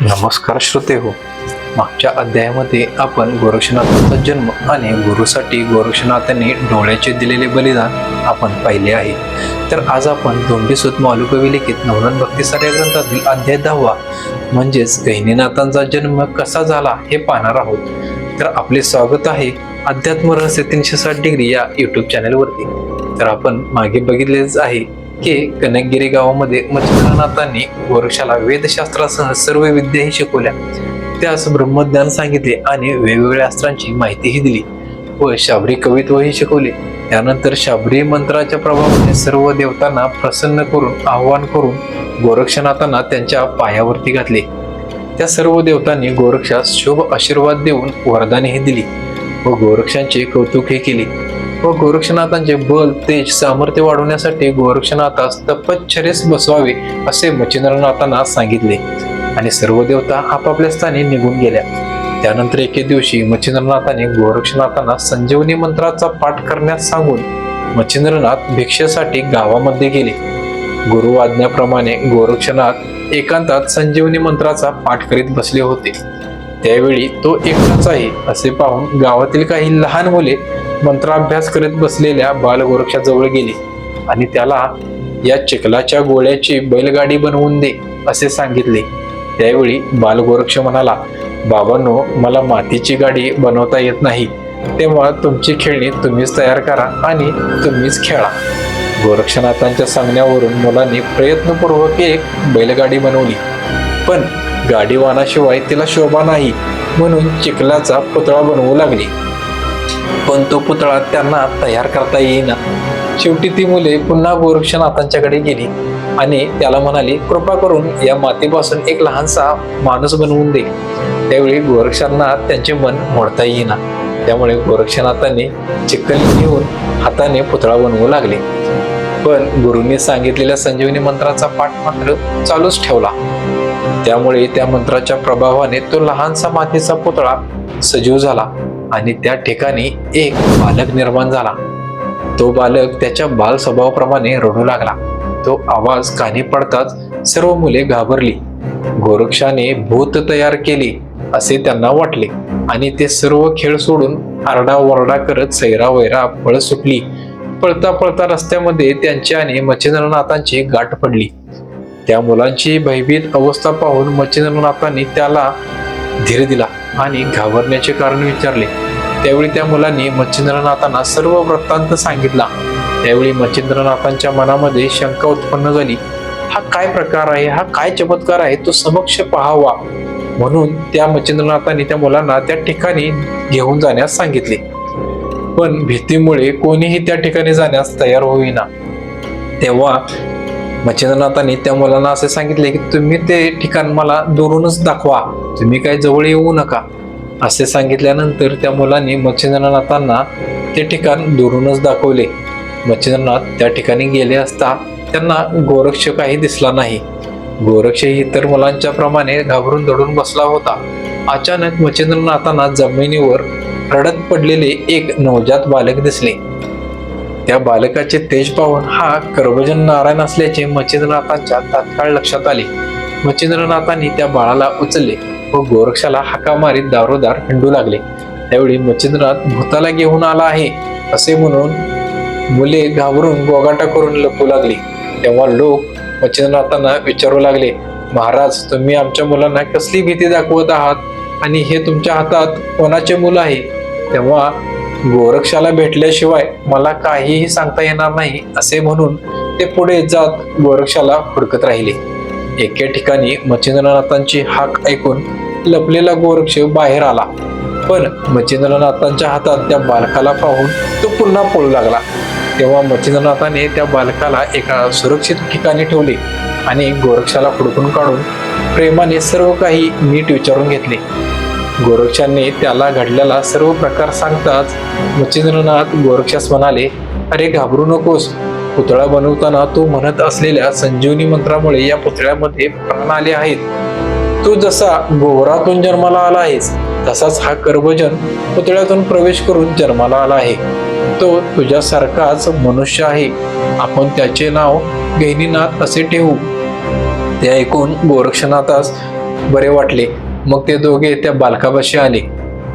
नमस्कार श्रोते हो मागच्या अध्यायामध्ये आपण गोरक्षनाथांचा जन्म आणि गुरुसाठी गोरक्षनाथाने डोळ्याचे दिलेले बलिदान आपण पाहिले आहे. तर आज आपण दोंडी सुत मालुकविलिखित नवनन भक्तीसार या ग्रंथातील अध्याय दहावा म्हणजेच गहिनीनाथांचा जन्म कसा झाला हे पाहणार आहोत. तर आपले स्वागत आहे अध्यात्म रहस्य तीनशे साठ डिग्री या युट्यूब चॅनेलवरती तर आपण मागे बघितलेच आहे के कनकगिरी गावामध्ये मच्छिंद्रनाथांनी गोरक्षाला वेदशास्त्रासह सर्व विद्याही शिकवल्या. त्यास ब्रह्मज्ञान सांगितले आणि वेगवेगळ्या अस्त्रांची माहितीही दिली व शाबरी कवित्वही शिकवले. त्यानंतर शाबरी मंत्राच्या प्रभावाने सर्व देवतांना प्रसन्न करून आवाहन करून गोरक्षनाथांना त्यांच्या पायावरती घातले. त्या सर्व देवतांनी गोरक्षास शुभ आशीर्वाद देऊन वरदानेही दिली व गोरक्षांचे कौतुकही केले. व गोरक्षनाथांचे बल तेज सामर्थ्य वाढवण्यासाठी गोरक्षनाथास तपश्चरेस बसवावे असे मच्छिंद्रनाथांना सांगितले. आणि सर्व देवता आपापल्या स्थानी निघून गेल्या. त्यानंतर एके दिवशी मच्छिंद्रनाथाने गोरक्षनाथांना संजीवनी मंत्राचा पाठ करण्यास सांगून मच्छिंद्रनाथ भिक्षेसाठी गावामध्ये गेले. गुरु आज्ञाप्रमाणे गोरक्षनाथ एकांतात संजीवनी मंत्राचा पाठ करीत बसले होते. त्यावेळी तो एकटाच आहे असे पाहून गावातील काही लहान मुले मंत्राभ्यास करीत बसलेल्या बालगोरक्षाजवळ गेली. आणि त्याला या चिखलाच्या गोळ्याची बैलगाडी बनवून दे असे सांगितले. त्यावेळी बालगोरक्ष म्हणाला बाबांनो मला मातीची गाडी बनवता येत नाही. तेव्हा तुमची खेळणी तुम्हीच तयार करा आणि तुम्हीच खेळा. गोरक्षनाथांच्या सांगण्यावरून मुलांनी प्रयत्नपूर्वक एक बैलगाडी बनवली. पण गाडीवानाशिवाय तिला शोभा नाही म्हणून चिखलाचा पुतळा बनवू लागली. पण तो पुतळा त्यांना तयार करता येईना. शेवटी ती मुले पुन्हा गोरक्षनाथांच्याकडे गेली आणि त्याला म्हणाली कृपा करून या मातीपासून एक लहानसा माणूस बनवून दे. त्यावेळी गोरक्षांना त्यांचे मन मोडता येईना. त्यामुळे गोरक्षनाथांनी चिकन घेऊन हाताने पुतळा बनवू लागले. पण गुरुंनी सांगितलेल्या संजीवनी मंत्राचा पाठ मात्र चालूच ठेवला. त्यामुळे त्या मंत्राच्या प्रभावाने तो लहानसा मातीचा पुतळा सजीव झाला. आणि त्या ठिकाणी एक बालक निर्माण झाला. तो बालक त्याच्या बाल स्वभावाप्रमाणे रडू लागला. तो आवाज कानी पडताच सर्व मुले घाबरली. गोरक्षाने भूत तयार केले असे त्यांना वाटले आणि ते सर्व खेळ सोडून आरडाओरडा करत सैरा वैरा पळ सुटली. पळता पळता रस्त्यामध्ये त्यांची आणि मच्छिंद्रनाथांची गाठ पडली. त्या मुलांची भयभीत अवस्था पाहून मच्छिंद्रनाथांनी त्याला धीर दिला आणि घाबरण्याचे कारण विचारले. त्यावेळी त्या मुलांनी मच्छिंद्रनाथांना सर्व वृत्तांत सांगितला. त्यावेळी मच्छिंद्रनाथांच्या मनामध्ये शंका उत्पन्न झाली. हा काय प्रकार आहे? हा काय चमत्कार आहे? तो समक्ष पाहावा. म्हणून त्या मच्छिंद्रनाथांनी त्या मुलांना त्या ठिकाणी घेऊन जाण्यास सांगितले. पण भीतीमुळे कोणीही त्या ठिकाणी जाण्यास तयार होईना. तेव्हा मच्छिंद्रनाथांनी त्या मुलांना असे सांगितले की तुम्ही ते ठिकाण मला दुरूनच दाखवा. तुम्ही काय जवळ येऊ नका. असे सांगितल्यानंतर त्या मुलांनी मच्छिंद्रनाथांना ते ठिकाण दुरूनच दाखवले. मच्छिंद्रनाथ त्या ठिकाणी गेले असता त्यांना गोरक्ष काही दिसला नाही. गोरक्ष इतर मुलांच्या प्रमाणे घाबरून दडून बसला होता. अचानक मच्छिंद्रनाथांना जमिनीवर रडत पडलेले एक नवजात बालक दिसले. त्या बालकाचे तेज पाहून हा कर्मजन नारायण असल्याचे मच्छिंद्रनाथांच्या तात्काळ लक्षात आले. मच्छिंद्रनाथांनी त्या बाळाला उचलले व गोरक्षाला हाका मारीत दारोदार हिंडू लागले. त्यावेळी मच्छिंद्रनाथ भूताला घेऊन आला आहे असे म्हणून मुले घाबरून गोगाटा करून लपू लागली. तेव्हा लोक मच्छिंद्रनाथांना विचारू लागले महाराज तुम्ही आमच्या मुलांना कसली भीती दाखवत आहात? आणि हे तुमच्या हातात कोणाचे मुलं आहे? तेव्हा गोरक्षाला भेटल्याशिवाय मला काहीही सांगता येणार नाही असे म्हणून ते पुढे जात गोरक्षाला हुडकत राहिले. एके ठिकाणी मच्छिंद्रनाथांची हाक ऐकून लपलेला गोरक्ष बाहेर आला. पण मच्छिंद्रनाथांच्या हातात त्या बालकाला पाहून तो पुन्हा पळू लागला. तेव्हा मच्छिंद्रनाथाने त्या बालकाला एका सुरक्षित ठिकाणी ठेवले आणि गोरक्षाला हुडकून काढून प्रेमाने सर्व काही नीट विचारून घेतले. गोरक्षांनी त्याला घडलेला सर्व प्रकार सांगताच मच्छिंद्रनाथ गोरक्षास म्हणाले अरे घाबरू नकोस. पुतळा बनवताना तू म्हणत असलेल्या संजीवनी मंत्रामुळे या पुतळ्यामध्ये प्राण आले आहेत. तू जसा गोवरातून जन्माला आला आहेस तसाच हा कर्भजन पुतळ्यातून प्रवेश करून जन्माला आला आहे. तो तुझ्यासारखाच मनुष्य आहे. आपण त्याचे नाव गहिनीनाथ असे ठेवू. ते ऐकून गोरक्षनाथास बरे वाटले. मग ते दोघे त्या बालकापाशी आले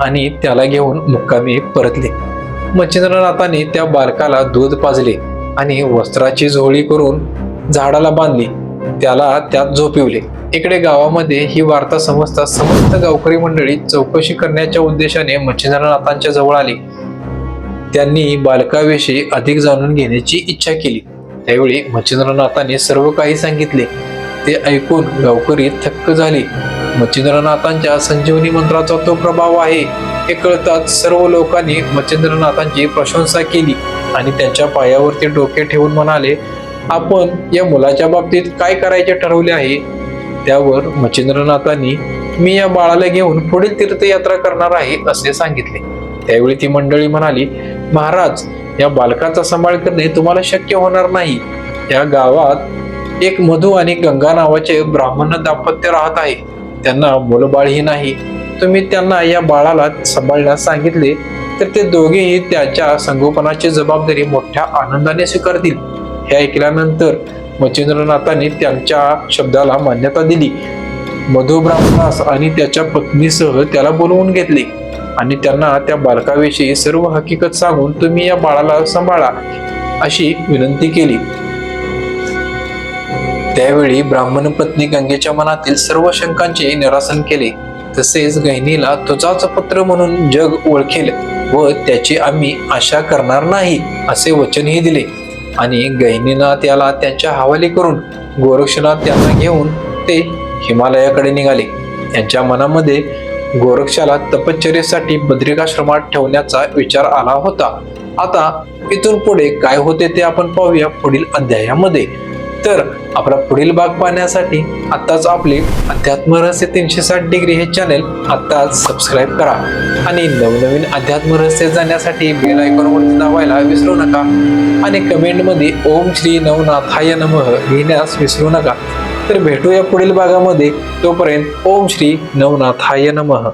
आणि त्याला घेऊन मुक्कामी परतले. मच्छिंद्रनाथाने त्या बालकाला दूध पाजले आणि वस्त्राची झोळी करून झाडाला बांधली. त्याला त्यात झोपिवले. इकडे गावामध्ये ही वार्ता समजता समस्त गावकरी मंडळी चौकशी करण्याच्या उद्देशाने मच्छिंद्रनाथांच्या जवळ आली. त्यांनी बालकाविषयी अधिक जाणून घेण्याची इच्छा केली. त्यावेळी मच्छिंद्रनाथाने सर्व काही सांगितले. ते ऐकून गावकरी थक्क झाले. मच्छिंद्रनाथांच्या संजीवनी मंत्राचा तो प्रभाव आहे. हे कळताच सर्व लोकांनी मच्छिंद्रनाथांची प्रशंसा केली आणि त्यांच्या पायावरती डोके ठेवून म्हणाले आपण या मुलाच्या बाबतीत काय करायचे ठरवले आहे? त्यावर मच्छिंद्रनाथांनी मी या बाळाला घेऊन पुढील तीर्थयात्रा करणार आहे असे सांगितले. त्यावेळी ती मंडळी म्हणाली महाराज या बालकाचा सांभाळ करणे तुम्हाला शक्य होणार नाही. या गावात एक मधु आणि गंगा नावाचे ब्राह्मण दाम्पत्य राहत आहे. त्यांना मुलबाळही नाही. तुम्ही त्यांना या बाळाला सांभाळण्यास सांगितले तर ते दोघेही त्याच्या संगोपनाची जबाबदारी मोठ्या आनंदाने स्वीकारतील. हे ऐकल्यानंतर मच्छिंद्रनाथांनी त्यांच्या शब्दाला मान्यता दिली. मधु ब्राह्मणास आणि त्याच्या पत्नीसह त्याला बोलवून घेतले आणि त्यांना त्या बालकाविषयी सर्व हकीकत सांगून तुम्ही या बाळाला सांभाळा अशी विनंती केली. त्यावेळी ब्राह्मण पत्नी गंगेच्या मनातील सर्व शंकांचे निरासन केले. तसेच गहिनीला तुझाच पुत्र म्हणून जग ओळखेल व त्याची आम्ही आशा करणार नाही असे वचनही दिले. आणि गहिनीनं त्याला त्यांच्या हवाली करून गोरक्षनाथ त्यांना घेऊन ते हिमालयाकडे निघाले. त्यांच्या मनामध्ये गोरक्षाला तपश्चर्येसाठी बद्रिकाश्रमात ठेवण्याचा विचार आला होता. आता इथून पुढे काय होते ते आपण पाहूया पुढील अध्यायामध्ये. तर आपला पुढील भाग पाहण्यासाठी आत्ताच आपले अध्यात्म रहस्य तीनशे साठ डिग्री हे चॅनेल आत्ताच सबस्क्राईब करा. आणि नवनवीन अध्यात्म रहस्य जाण्यासाठी बेल आयकॉनवरती दाबायला विसरू नका. आणि कमेंटमध्ये ओम श्री नवनाथाय नमः लिहिण्यास विसरू नका. तर भेटूया पुढील भागामध्ये. तोपर्यंत ओम श्री नवनाथाय नमः.